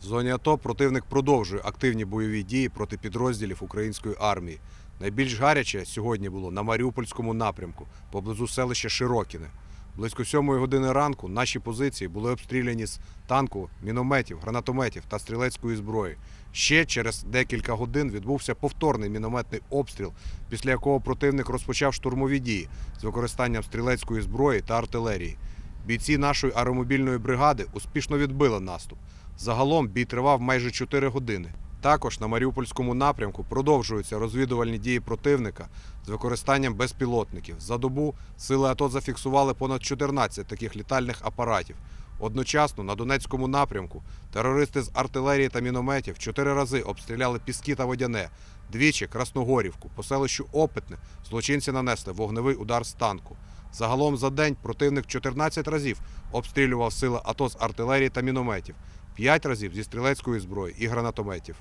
В зоні АТО противник продовжує активні бойові дії проти підрозділів української армії. Найбільш гаряче сьогодні було на Маріупольському напрямку поблизу селища Широкіне. Близько сьомої години ранку наші позиції були обстріляні з танку, мінометів, гранатометів та стрілецької зброї. Ще через декілька годин відбувся повторний мінометний обстріл, після якого противник розпочав штурмові дії з використанням стрілецької зброї та артилерії. Бійці нашої аеромобільної бригади успішно відбили наступ. Загалом бій тривав майже 4 години. Також на Маріупольському напрямку продовжуються розвідувальні дії противника з використанням безпілотників. За добу сили АТО зафіксували понад 14 таких літальних апаратів. Одночасно на Донецькому напрямку терористи з артилерії та мінометів чотири рази обстріляли Піски та Водяне, двічі Красногорівку. По селищу Опитне злочинці нанесли вогневий удар з танку. Загалом за день противник 14 разів обстрілював сили АТО з артилерії та мінометів, 5 разів зі стрілецької зброї і гранатометів.